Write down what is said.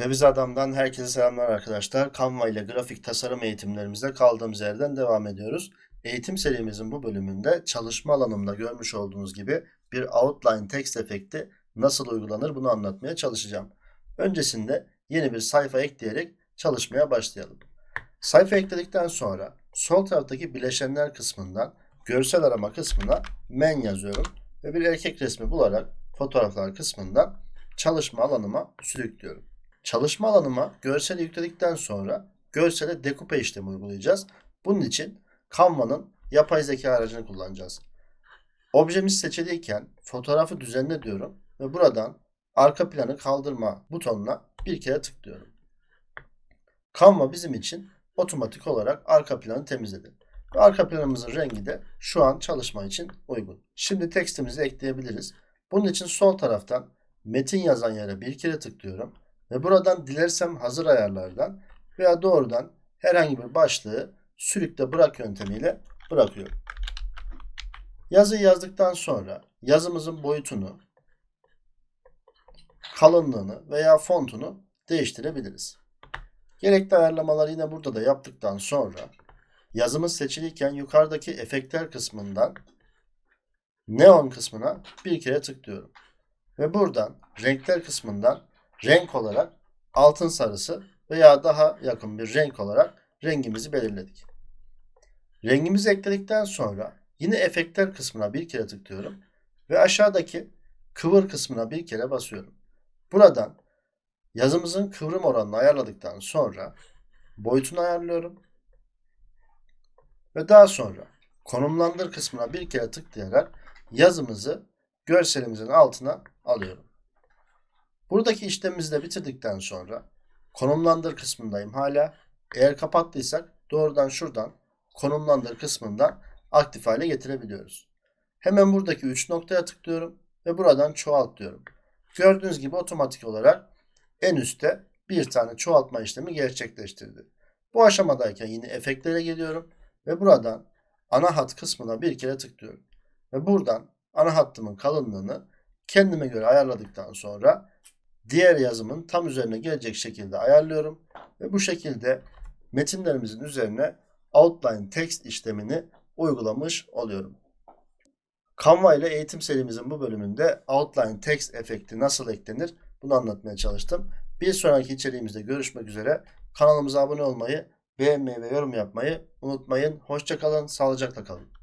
Revize Adam'dan herkese selamlar arkadaşlar. Canva ile grafik tasarım eğitimlerimizde kaldığımız yerden devam ediyoruz. Eğitim serimizin bu bölümünde çalışma alanımda görmüş olduğunuz gibi bir outline text efekti nasıl uygulanır bunu anlatmaya çalışacağım. Öncesinde yeni bir sayfa ekleyerek çalışmaya başlayalım. Sayfa ekledikten sonra sol taraftaki bileşenler kısmından görsel arama kısmına men yazıyorum ve bir erkek resmi bularak fotoğraflar kısmından çalışma alanıma sürüklüyorum. Çalışma alanıma görseli yükledikten sonra görsele dekupe işlemi uygulayacağız. Bunun için Canva'nın yapay zeka aracını kullanacağız. Objemiz seçiliyken fotoğrafı düzenle diyorum ve buradan arka planı kaldırma butonuna bir kere tıklıyorum. Canva bizim için otomatik olarak arka planı temizledi. Ve arka planımızın rengi de şu an çalışma için uygun. Şimdi tekstimizi ekleyebiliriz. Bunun için sol taraftan metin yazan yere bir kere tıklıyorum. Ve buradan dilersem hazır ayarlardan veya doğrudan herhangi bir başlığı sürükle bırak yöntemiyle bırakıyorum. Yazıyı yazdıktan sonra yazımızın boyutunu, kalınlığını veya fontunu değiştirebiliriz. Gerekli ayarlamaları yine burada da yaptıktan sonra yazımız seçiliyken yukarıdaki efektler kısmından neon kısmına bir kere tıklıyorum. Ve buradan renkler kısmından renk olarak altın sarısı veya daha yakın bir renk olarak rengimizi belirledik. Rengimizi ekledikten sonra yine efektler kısmına bir kere tıklıyorum ve aşağıdaki kıvır kısmına bir kere basıyorum. Buradan yazımızın kıvrım oranını ayarladıktan sonra boyutunu ayarlıyorum ve daha sonra konumlandır kısmına bir kere tıklayarak yazımızı görselimizin altına alıyorum. Buradaki işlemimizi de bitirdikten sonra konumlandır kısmındayım hala. Eğer kapattıysak doğrudan şuradan konumlandır kısmından aktif hale getirebiliyoruz. Hemen buradaki 3 noktaya tıklıyorum ve buradan çoğalt diyorum. Gördüğünüz gibi otomatik olarak en üstte bir tane çoğaltma işlemi gerçekleştirdi. Bu aşamadayken yine efektlere geliyorum ve buradan ana hat kısmına bir kere tıklıyorum. Ve buradan ana hattımın kalınlığını kendime göre ayarladıktan sonra diğer yazımın tam üzerine gelecek şekilde ayarlıyorum ve bu şekilde metinlerimizin üzerine outline text işlemini uygulamış oluyorum. Canva ile eğitim serimizin bu bölümünde outline text efekti nasıl eklenir bunu anlatmaya çalıştım. Bir sonraki içeriğimizde görüşmek üzere. Kanalımıza abone olmayı, beğenmeyi ve yorum yapmayı unutmayın. Hoşçakalın, sağlıcakla kalın.